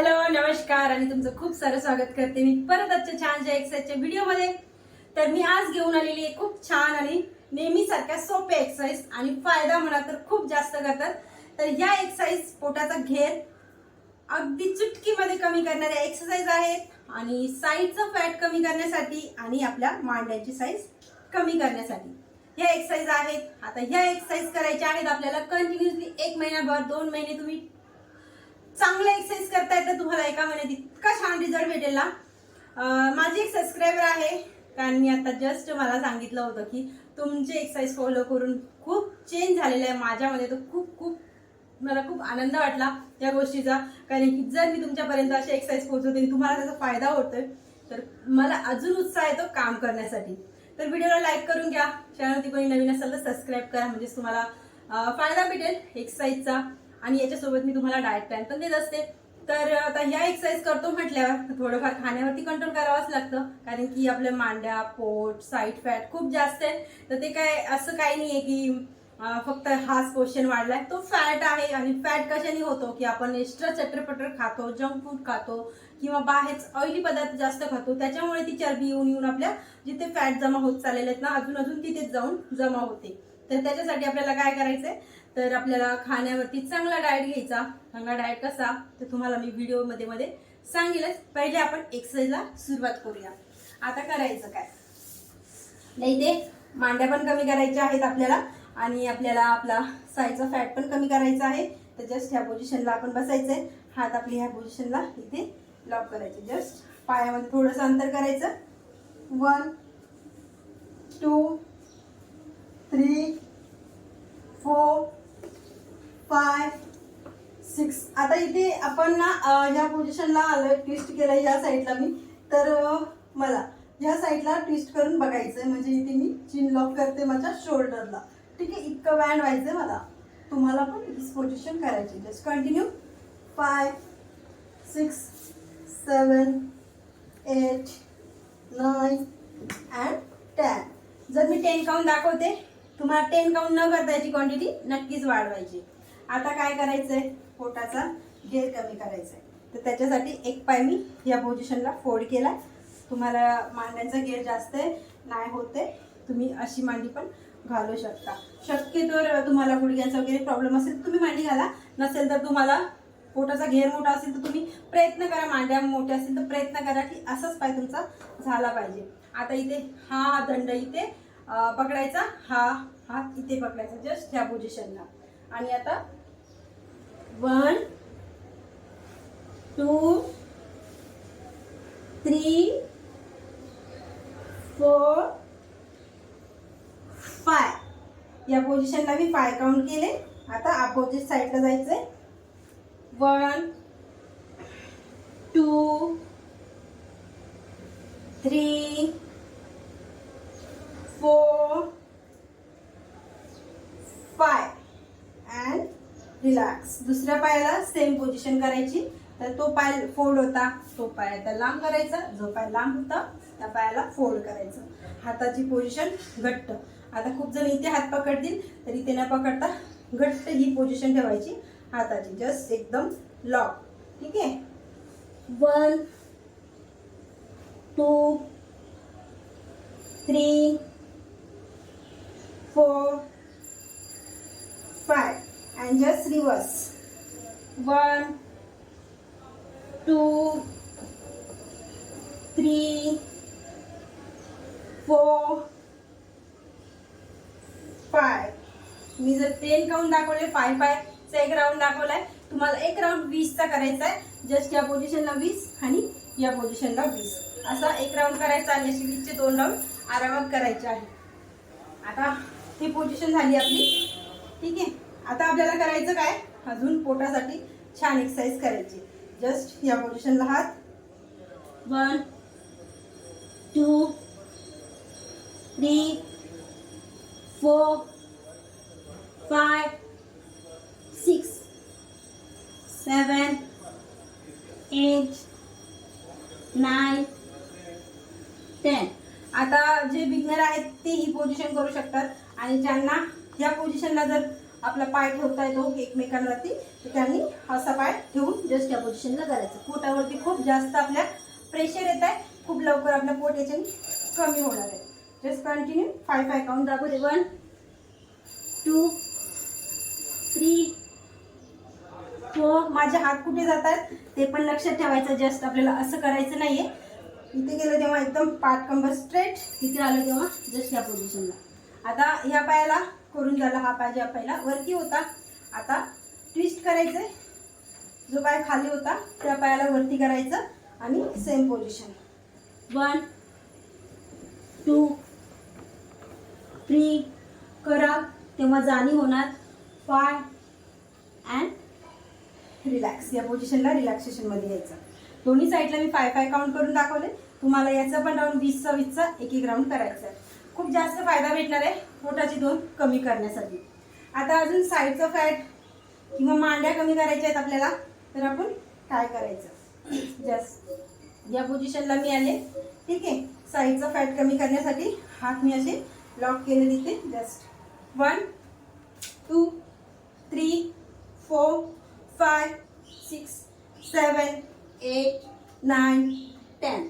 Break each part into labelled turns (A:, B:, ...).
A: Hello नमस्कार. आणि तुमचं खूप सारं स्वागत करते मी परत आजच्या छानच्या एक्सरसाइजच्या व्हिडिओमध्ये तर मी आज घेऊन आलेली आहे खूप छान आणि नेहमीसारख्या सोप्या एक्सरसाइज आणि फायदा म्हणा तर खूप जास्त करतात. तर ह्या एक्सरसाइज पोटाचा घेर अगदी चुटकीमध्ये कमी करणाऱ्या एक्सरसाइज आहेत आणि साईजचं फॅट कमी करण्यासाठी आणि आपल्या मांड्याची साईज कमी करण्यासाठी. ह्या एक्सरसाइज आहेत. आता ह्या एक्सरसाइज करायच्या आहेत आपल्याला कंटिन्युअसली एक महिनाभर दोन महिने तुम्ही चांगलं एक्सरसाइज करता येतं तुम्हाला एका महिन्यात. इतका छान रिझल्ट भेटेल ना. माझी एक सबस्क्रायबर आहे. कारण मी आता जस्ट मला सांगितलं होतं की तुमचे एक्सरसाइज फॉलो करून खूप चेंज झालेलं आहे माझ्यामध्ये. तर खूप खूप मला खूप आनंद वाटला या गोष्टीचा. कारण की जर मी तुमच्यापर्यंत असे एक्सरसाइज पोहोचवते आणि तुम्हाला त्याचा फायदा होतोय तर मला अजून उत्साह येतो काम करण्यासाठी. तर व्हिडिओला लाईक करून घ्या. चॅनलवरती कोणी नवीन असेल तर सबस्क्राईब करा. म्हणजेच तुम्हाला फायदा भेटेल एक्सरसाइजचा आणि याच्यासोबत मी तुम्हाला डाएट प्लॅन पण देत असते. तर आता ह्या एक्सरसाइज करतो म्हटल्यावर थोडंफार खाण्यावरती कंट्रोल करावंच लागतं. कारण की आपल्या मांड्या पोट साईड फॅट खूप जास्त आहे तर ते काय असं काही नाही आहे की फक्त हाच पोर्शन वाढलाय. तो फॅट आहे आणि फॅट कशाने होतो? की आपण एक्स्ट्रा चटरपटर खातो जंक फूड खातो किंवा बाहेरच ऑइली पदार्थ जास्त खातो. त्याच्यामुळे ती चरबी येऊन येऊन आपल्या जिथे फॅट जमा होत चाललेले आहेत ना अजून अजून तिथे जाऊन जमा होते. तर त्याच्यासाठी आपल्याला काय करायचंय? तर आपल्याला खाण्यावरती चांगला डाएट घ्यायचा. चांगला डाएट कसा? तर तुम्हाला मी व्हिडिओमध्ये मध्ये सांगेलच. पहिले आपण एक्सरसाइजला सुरुवात करूया. आता करायचं काय? नाही ते मांड्या पण कमी करायच्या आहेत आपल्याला आणि आपल्याला आपला साईजचा फॅट पण कमी करायचा आहे. तर जस्ट ह्या पोझिशनला आपण बसायचं आहे हात आपली ह्या पोझिशनला इथे लॉक करायचे. जस्ट पायामध्ये थोडंसं अंतर करायचं. One two three four five six आता इथे आपण ना ह्या पोझिशनला आलोय ट्विस्ट केलं या साईडला मी. तर मला ह्या साईडला ट्विस्ट करून बघायचंय. म्हणजे इथे मी चिन लॉक करते माझ्या शोल्डरला ठीक आहे? इतकं बँड व्हायचंय मला. तुम्हाला पण हीच पोझिशन करायची just continue five six seven eight nine and ten जर मी टेन काउंट दाखवते तुम्हाला टेन काउंट न करता याची क्वांटिटी नक्कीच वाढवायची. आता काय करायचंय? पोटाचा घेर कमी करायचा आहे. तर त्याच्यासाठी एक पाय मी या पोझिशनला फोल्ड केला तुम्हाला मांड्यांचा घेर जास्त आहे नाही होते तुम्ही अशी मांडी पण घालू शकता. शक्यतोवर तुम्हाला गुडघ्यांचा वगैरे प्रॉब्लेम असेल तर तुम्ही मांडी घाला. नसेल तर तुम्हाला पोटाचा घेर मोठा असेल तर तुम्ही प्रयत्न करा मांड्या मोठ्या असतील तर प्रयत्न करा की असाच पाय तुमचा झाला पाहिजे. आता इथे हा दंड इथे पकडायचा. हा हात इथे पकडायचा जस्ट ह्या पोझिशनला आणि आता one two three four five. या पोझिशनला मी फाय काउंट केले. आता अपोजिट साईडला जायचंय. One two three four five. And relax दुसऱ्या पायाला सेम पोझिशन करायची. तर तो पाय फोल्ड होता. तो पाय आता लांब करायचा. जो पाय लांब होता त्या पायाला फोल्ड करायचं. हाताची पोझिशन घट्ट. आता खूप जण इथे हात पकडतील तर इथे न पकडता घट्ट ही पोझिशन ठेवायची. हाताची जस्ट एकदम लॉक ठीक आहे? One two three four five reverse one two three four five. मी जर टेन काउंट दाखवले फाय फायचा एक राऊंड दाखवलाय. तुम्हाला एक राऊंड वीसचा करायचा आहे. जस्ट या पोझिशनला वीस आणि या पोझिशनला वीस. असा एक राऊंड करायचा आणि अशी वीसचे दोन राऊंड आरामात करायचे आहे. आता ही पोझिशन झाली आपली. ठीक आहे? आता आपल्याला करायचं काय? अजून पोटासाठी छान एक्सरसाइज करायची. जस्ट या पोझिशनला हात. One two three four five six seven eight nine ten आता जे बिगनर आहेत ते ही पोझिशन करू शकतात. आणि ज्यांना या पोझिशनला जर आपला पाय ठेवता येतो एकमेकांवरती. तर त्यांनी असा पाय ठेवून जस्ट या पोझिशनला करायचं पोटावरती खूप जास्त आपल्या प्रेशर येत आहे. खूप लवकर आपलं पोट याच्याने कमी होणार आहे. Just continue five five count दाखवते वन टू थ्री फोर माझे हात कुठे जातात? ते पण लक्षात ठेवायचं. जस्ट आपल्याला असं करायचं नाही आहे इथे गेलं तेव्हा एकदम पाठ कंबर स्ट्रेट इथे आलं तेव्हा जस्ट या पोझिशनला आता ह्या पायाला करून झाला हा पाय ज्या पहिला. वरती होता. आता ट्विस्ट करायचंय. जो पाय खाली होता त्या पायाला वरती करायचं आणि same position one two three करा. तेव्हा जाणीव होणार. फाय अँड रिलॅक्स या पोझिशनला रिलॅक्सेशनमध्ये यायचं. दोन्ही साईडला मी फाय फाय काउंट करून दाखवले. तुम्हाला याचा पण राऊंड वीसचा वीसचा एक एक राऊंड करायचा आहे खूप जास्त फायदा भेटणार आहे पोटाची दोन कमी करण्यासाठी. आता अजून साईडचं फॅट किंवा मांड्या कमी करायच्या आहेत आपल्याला तर आपण काय करायचं? जस्ट या पोझिशनला मी आले ठीक आहे? साईडचं फॅट कमी करण्यासाठी हात मी असे लॉक केले तिथे just one two three four five six seven eight nine ten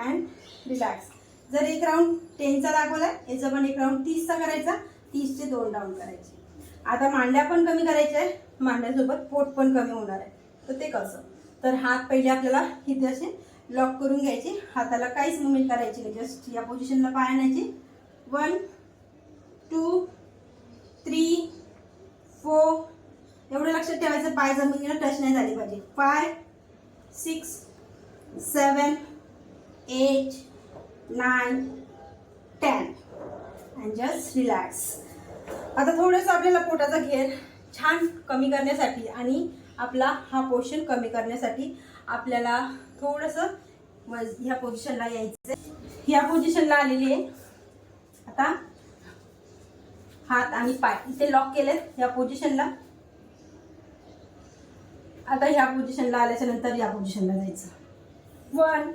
A: and relax जर एक राऊंड टेनचा दाखवला याचा पण एक राऊंड तीसचा करायचा तीसचे दोन राऊंड करायचे. आता मांड्या पण कमी करायच्या आहे मांड्यासोबत पोट पण कमी होणार आहे. तर ते कसं? तर हात पहिले आपल्याला इथे असे लॉक करून घ्यायचे. हाताला काहीच मुवमेंट करायची नाही. जस्ट या पोझिशनला पाय आणायची. वन टू थ्री फोर एवढं लक्षात ठेवायचं पाय जमिनीला टच नाही झाली पाहिजे. Five six seven eight nine ten. And just relax आता थोडंसं आपल्याला पोटाचा घेर छान कमी करण्यासाठी आणि आपला हा पोर्शन कमी करण्यासाठी आपल्याला थोडंसं ह्या पोझिशनला यायचं ह्या पोझिशनला आलेली आहे. आता हात आणि पाय इथे लॉक केलेत या पोझिशनला आता ह्या पोझिशनला आल्याच्यानंतर या पोझिशनला जायचं. वन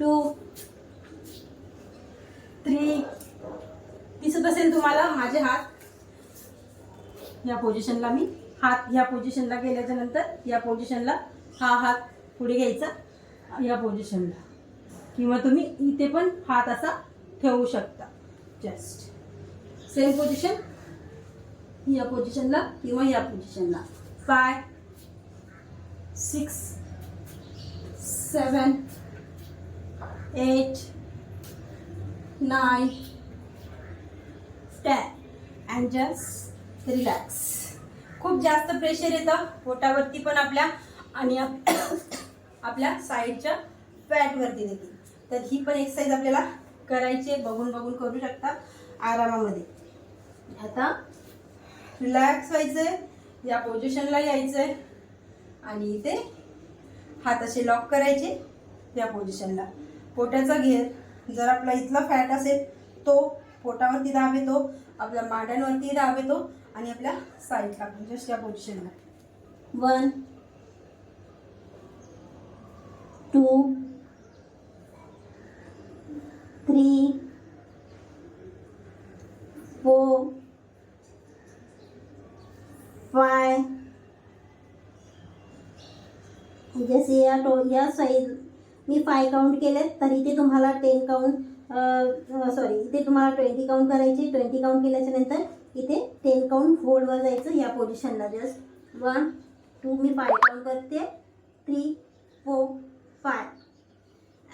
A: टू थ्री दिसत असेल तुम्हाला माझे हात. या पोझिशनला मी हात या पोझिशनला गेल्याच्यानंतर या पोझिशनला हा हात पुढे घ्यायचा. या पोझिशनला किंवा तुम्ही इथे पण हात असा ठेवू शकता. जस्ट सेम पोझिशन या पोझिशनला किंवा या पोझिशनला five six seven eight nine ten and just relax खूप जास्त प्रेशर येतं पोटावरती पण आपल्या आणि आपल्या साईडच्या फॅटवरती देखील. तर ही पण एक्सरसाइज आपल्याला करायची आहे. बघून बघून करू शकता आरामामध्ये. आता रिलॅक्स व्हायचं आहे या पोझिशनला आहे आणि इथे हात असे लॉक करायचे या पोझिशनला पोट्याचा घेर. जर आपला इथला फॅट असेल तो पोटावरती दाब येतो आपल्या मांड्यांवरती दाब येतो आणि आपल्या साईडला पण जस्ट या पोझिशनला one two three four five जसे या टो या साईज मी फाय काउंट केलेत तर इथे तुम्हाला टेन काउंट सॉरी इथे तुम्हाला ट्वेंटी काउंट करायचे. ट्वेंटी काउंट केल्याच्यानंतर इथे टेन काउंट फोल्डवर जायचं या पोझिशनला जस्ट वन टू मी फाय काउंट करते. Three four five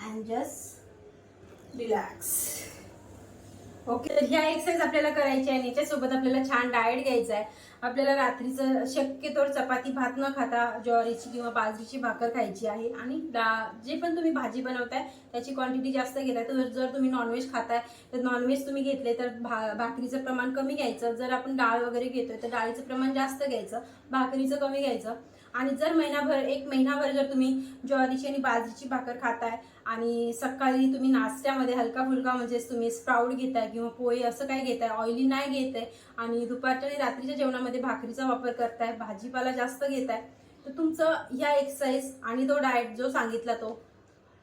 A: and just relax okay तर ह्या एक्सरसाइज आपल्याला करायची आहे आणि याच्यासोबत आपल्याला छान डाएट घ्यायचा आहे. आपल्याला रात्रीचं शक्यतोवर चपाती भात न खाता ज्वारीची किंवा बाजरीची भाकर खायची आहे. आणि डा जे पण तुम्ही भाजी बनवताय त्याची क्वांटिटी जास्त घेताय तर जर तुम्ही नॉनव्हेज खाताय तर नॉनव्हेज तुम्ही घेतले तर भा भाकरीचं प्रमाण कमी घ्यायचं. जर आपण डाळ वगैरे घेतोय तर डाळीचं प्रमाण जास्त घ्यायचं भाकरीचं कमी घ्यायचं. आणि जर महिनाभर एक महिनाभर जर तुम्ही ज्वारीची आणि बाजरीची भाकर खाताय आणि सकाळी तुम्ही नाश्त्यामध्ये हलका फुलका म्हणजेच तुम्ही स्प्राऊट घेताय किंवा पोहे असं काय घेताय ऑइली नाही घेताय आणि दुपारच्या आणि रात्रीच्या जेवणामध्ये भाकरीचा वापर करताय भाजीपाला जास्त घेताय तर तुमचं ह्या एक्सरसाइज आणि तो डाएट जो सांगितला तो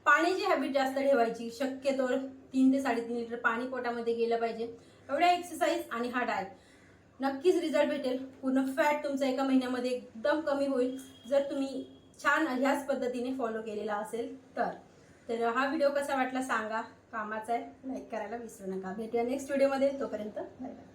A: पाण्याची हॅबिट जास्त ठेवायची शक्यतो तीन ते साडेतीन लिटर पाणी पोटामध्ये गेलं पाहिजे. एवढ्या एक्सरसाइज आणि हा डाएट नक्कीच रिझल्ट भेटेल. पूर्ण फॅट तुमचा एका महिन्यामध्ये एकदम कमी होईल. जर तुम्ही छान ह्याच पद्धतीने फॉलो केलेला असेल तर. तर हा व्हिडिओ कसा वाटला सांगा. कामाचा आहे. लाईक करायला विसरू नका. भेटूया नेक्स्ट व्हिडिओमध्ये तोपर्यंत बाय बाय